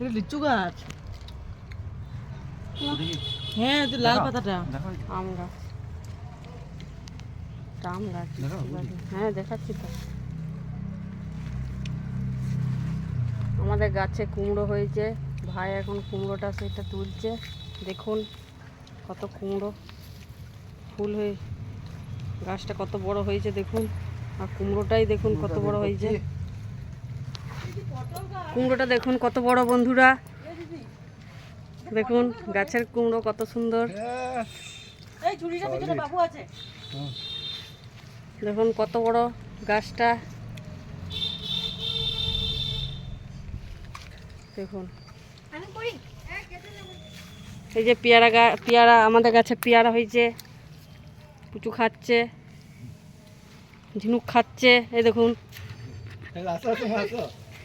এটা লিচু গাছ। হ্যাঁ তুই লাল পাতাটা। আম গাছ। আম গাছ। হ্যাঁ দেখাচ্ছি তো। আমাদের গাছে কুমড়ো হয়েছে। ভাই এখন কুমড়োটা সেটা তুলছে। দেখুন কত কুমড়ো। ফুল হয়ে গাছটা কত বড় হয়েছে দেখুন। আর কুমড়োটাই দেখুন কত বড় হয়েছে। কুমড়োটা দেখুন, কত বড় বন্ধুরা। দেখুন, গাছের কুমড়ো কত সুন্দর। দেখুন, কত বড় গাছটা। দেখুন। এই যে পেয়ারা গা, পেয়ারা, আমাদের গাছে পেয়ারা হয়েছে। পুচু খাচ্ছে। ঝিনুক খাচ্ছে। এই দেখুন।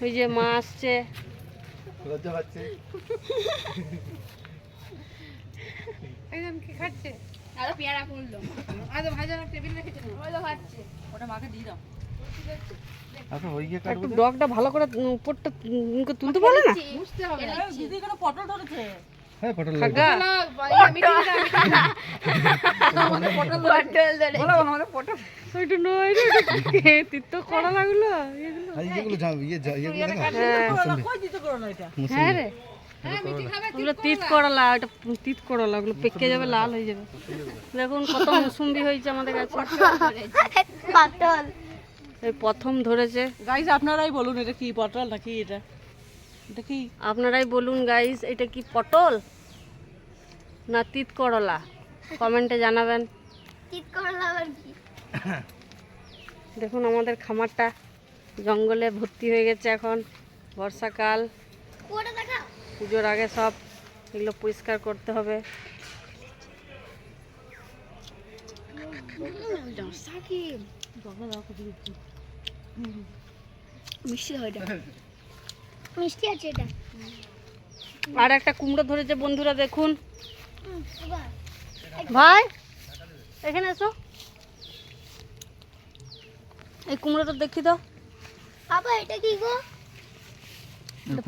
ওই যে মা আসছে। লজ্জা পাচ্ছে। একদম কি খাচ্ছে? আরও পেয়ারা করল। আরও ভাজা টেবিল রেখেছে ওই তো খাচ্ছে। ওটা মাকে দিয়ে দাও। একটু ডগটা ভালো করে উপরটা করে তুলতে পারলে না? বুঝতে হবে। দিদি কোনো পটল ধরেছে। হ্যাঁ পটল পটল। পেকে যাবে লাল হয়ে যাবে। দেখুন কত মুসুম্বি হয়েছে আমাদের কাছে। এই প্রথম ধরেছে। গাইস আপনারাই বলুন এটা কি পটল নাকি এটা? এটা কি? আপনারাই বলুন গাইস এটা কি পটল? না তিত করলা কমেন্টে জানাবেন। দেখুন আমাদের খামারটা জঙ্গলে ভর্তি হয়ে গেছে এখন বর্ষাকাল। পুজোর আগে সব এগুলো পরিষ্কার করতে হবে। মিষ্টি আছে এটা। আর একটা কুমড়ো ধরেছে বন্ধুরা দেখুন। ভাই এখানে এসো। এই কুমড়োটা দেখি দাও বাবা এটা কি গো?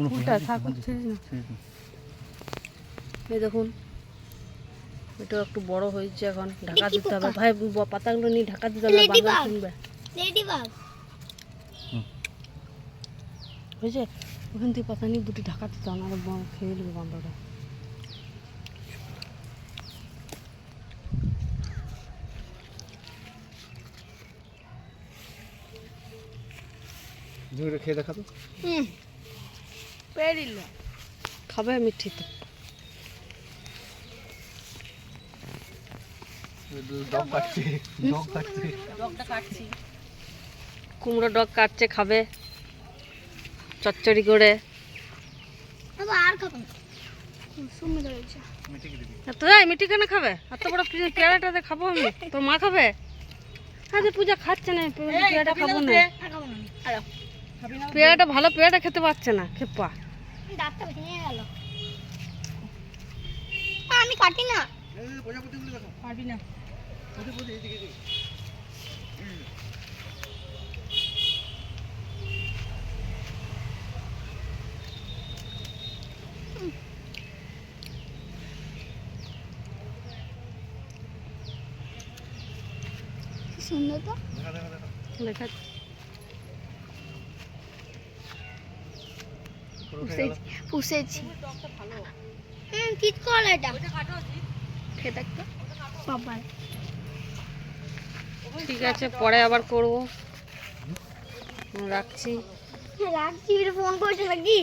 ফুলটা থাক ছিঁড়িস না। এই দেখুন এটা একটু বড় হয়েছে এখন ঢাকা দিতে হবে। ভাই ব- পাতাগুলো নিয়ে ঢাকা দিতে হবে লেডি বাগ হয়েছে? ওখান থেকে পাতা নিয়ে দুটি ঢাকা দিতে না খেয়ে নেবে বান্দরটা। ঝুড়ি খেয়ে দেখা তো পেরিল খাবে মিঠি তো কুমড়ো ডগ কাটছে খাবে। চচ্চড়ি করে। বাবা আর খাব এত যাই মিঠি কেন খাবে? এত বড় পেয়ারাটাতে খাব আমি? তোর মা খাবে? আরে পূজা খাচ্ছে না পেয়ারাটা খাব না। পেয়ারাটা ভালো পেয়ারাটা খেতে পারছে না খেপা দাঁতটা ভেঙে গেল। আমি কাটি না। পারবি না। সুন্দর তো। গেল। পুষেছি হুম তিত কল এটা। খেয়ে দেখতো বাবা ঠিক আছে পরে আবার করব। রাখছি। রাখছি ফোন করছে নাকি?